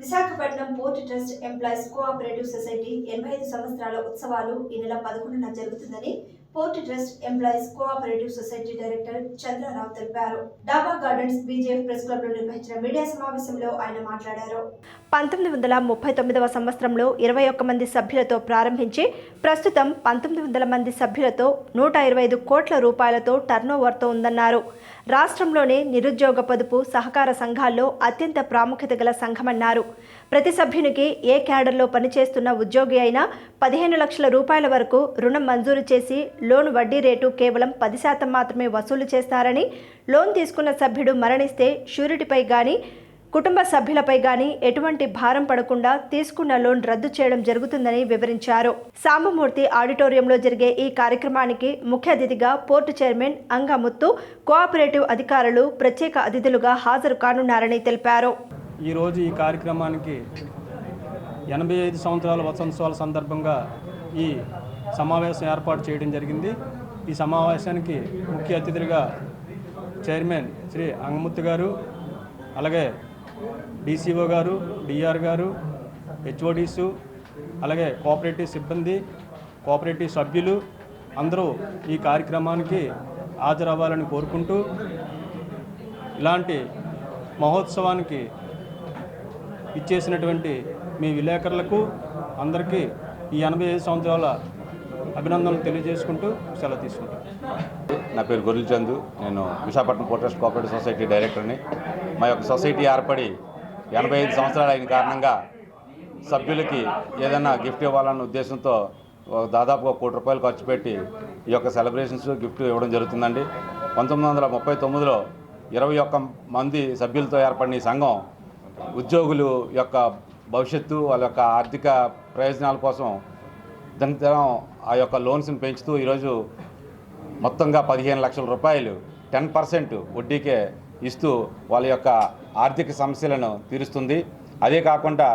Visakhapatnam port trust employees cooperative society ఎనభై ఐదు సంవత్సరాల ఉత్సవాలు ఈ నెల పదకొండున జరుగుతుందని port trust employees cooperative society director Chandrarao తెలిపారు. డాబా గార్డెన్స్ బీజేఎఫ్ ప్రెస్ క్లబ్లో నిర్వహించిన మీడియా సమావేశంలో ఆయన మాట్లాడారు. పంతొమ్మిది వందల ముప్పై తొమ్మిదవ సంవత్సరంలో ఇరవై ఒక్క మంది సభ్యులతో ప్రారంభించి ప్రస్తుతం పంతొమ్మిది వందల మంది సభ్యులతో నూట ఇరవై ఐదు కోట్ల రూపాయలతో టర్నోవర్తో ఉందన్నారు. రాష్ట్రంలోనే నిరుద్యోగ పొదుపు సహకార సంఘాల్లో అత్యంత ప్రాముఖ్యత గల సంఘమన్నారు. ప్రతి సభ్యునికి ఏ క్యాడర్లో పనిచేస్తున్న ఉద్యోగి అయినా పదిహేను లక్షల రూపాయల వరకు రుణం మంజూరు చేసి లోన్ వడ్డీ రేటు కేవలం పది శాతం మాత్రమే వసూలు చేస్తారని లోన్ తీసుకున్న సభ్యుడు మరణిస్తే షూరిటీపై కానీ కుటుంబ సభ్యులపై గాని ఎటువంటి భారం పడకుండా తీసుకున్న లోన్ రద్దు చేయడం జరుగుతుందని వివరించారు. సాంబమూర్తి ఆడిటోరియంలో జరిగే ఈ కార్యక్రమానికి ముఖ్య అతిథిగా పోర్టు చైర్మన్ అంగముత్తు కోఆపరేటివ్ అధికారులు ప్రత్యేక అతిథులుగా హాజరు కానున్నారని తెలిపారు. ఈరోజు ఈ కార్యక్రమానికి ఎనభై ఐదు సంవత్సరాల వసంతోత్సవాల సందర్భంగా ఈ సమావేశం ఏర్పాటు చేయడం జరిగింది. ఈ సమావేశానికి ముఖ్య అతిథులుగా చైర్మన్ శ్రీ అంగముత్తు గారు అలాగే డీసీఓ గారు డిఆర్ గారు హెచ్ఓడీసు అలాగే కోఆపరేటివ్ సిబ్బంది కోఆపరేటివ్ సభ్యులు అందరూ ఈ కార్యక్రమానికి హాజరవ్వాలని కోరుకుంటూ ఇలాంటి మహోత్సవానికి ఇచ్చేసినటువంటి మీ విలేకరులకు అందరికీ ఈ ఎనభై ఐదు సంవత్సరాల అభినందనలు తెలియజేసుకుంటూ సెలవు తీసుకుంటాను నా పేరు గొర్రెల చందు. నేను విశాఖపట్నం పోర్ట్ కోఆపరేటివ్ సొసైటీ డైరెక్టర్ని. మా యొక్క సొసైటీ ఏర్పడి ఎనభై ఐదు సంవత్సరాలు అయిన కారణంగా సభ్యులకి ఏదైనా గిఫ్ట్ ఇవ్వాలన్న ఉద్దేశంతో ఒక దాదాపుగా కోటి రూపాయలు ఖర్చు పెట్టి ఈ యొక్క సెలబ్రేషన్స్ గిఫ్ట్ ఇవ్వడం జరుగుతుందండి. పంతొమ్మిది వందల ముప్పై తొమ్మిదిలో ఇరవై ఒక్క మంది సభ్యులతో ఏర్పడిన ఈ సంఘం ఉద్యోగులు యొక్క భవిష్యత్తు వాళ్ళ యొక్క ఆర్థిక ప్రయోజనాల కోసం దినదినం ఆ యొక్క లోన్స్ని పెంచుతూ ఈరోజు మొత్తంగా పదిహేను లక్షల రూపాయలు టెన్ పర్సెంట్ వడ్డీకే ఇస్తూ వాళ్ళ యొక్క ఆర్థిక సమస్యలను తీరుస్తుంది. అదే కాకుండా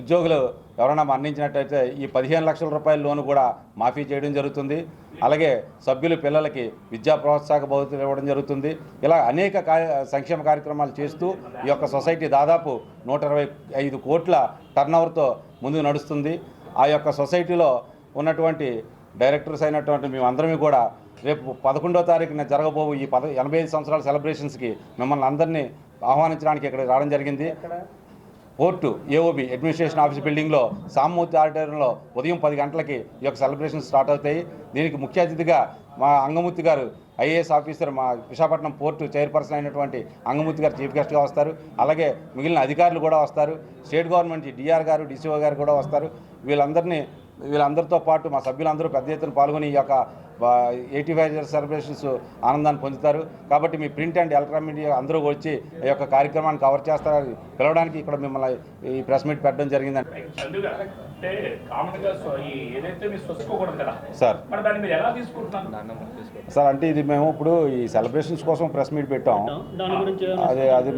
ఉద్యోగులు ఎవరైనా మరణించినట్టయితే ఈ పదిహేను లక్షల రూపాయల లోను కూడా మాఫీ చేయడం జరుగుతుంది. అలాగే సభ్యులు పిల్లలకి విద్యా ప్రోత్సాహక భౌతులు ఇవ్వడం జరుగుతుంది. ఇలా అనేక కార్య సంక్షేమ కార్యక్రమాలు చేస్తూ ఈ యొక్క సొసైటీ దాదాపు నూట ఇరవై ఐదు కోట్ల టర్నోవర్తో ముందుకు నడుస్తుంది. ఆ యొక్క సొసైటీలో ఉన్నటువంటి డైరెక్టర్స్ అయినటువంటి మేమందరం కూడా రేపు పదకొండో తారీఖున జరగబోవు ఈ పద ఎనభై ఐదు సంవత్సరాల సెలబ్రేషన్స్కి మిమ్మల్ని అందరినీ ఆహ్వానించడానికి ఇక్కడ రావడం జరిగింది. పోర్టు ఏఓబి అడ్మినిస్ట్రేషన్ ఆఫీస్ బిల్డింగ్లో సామూర్తి ఆడిటోరియంలో ఉదయం పది గంటలకి ఈ యొక్క సెలబ్రేషన్ స్టార్ట్ అవుతాయి. దీనికి ముఖ్య అతిథిగా మా అంగమూర్తి గారు ఐఏఎస్ ఆఫీసర్ మా విశాఖపట్నం పోర్టు చైర్పర్సన్ అయినటువంటి అంగమూర్తి గారు చీఫ్ గెస్ట్గా వస్తారు. అలాగే మిగిలిన అధికారులు కూడా వస్తారు. స్టేట్ గవర్నమెంట్ డిఆర్ గారు డిసిఓ గారు కూడా వస్తారు. వీళ్ళందరినీ వీళ్ళందరితో పాటు మా సభ్యులందరూ పెద్ద ఎత్తున పాల్గొని ఈ యొక్క ఎయిటీ ఫైవ్ ఇయర్స్ సెలబ్రేషన్స్ ఆనందాన్ని పొందుతారు. కాబట్టి మీ ప్రింట్ అండ్ ఎలక్ట్రానిక్ మీడియా అందరూ వచ్చి ఈ యొక్క కార్యక్రమాన్ని కవర్ చేస్తారని పిలవడానికి ఇక్కడ మిమ్మల్ని ఈ ప్రెస్ మీట్ పెట్టడం జరిగిందండి. సార్. సార్ అంటే ఇది మేము ఇప్పుడు ఈ సెలబ్రేషన్స్ కోసం ప్రెస్ మీట్ పెట్టాం. దాని గురించి అది అది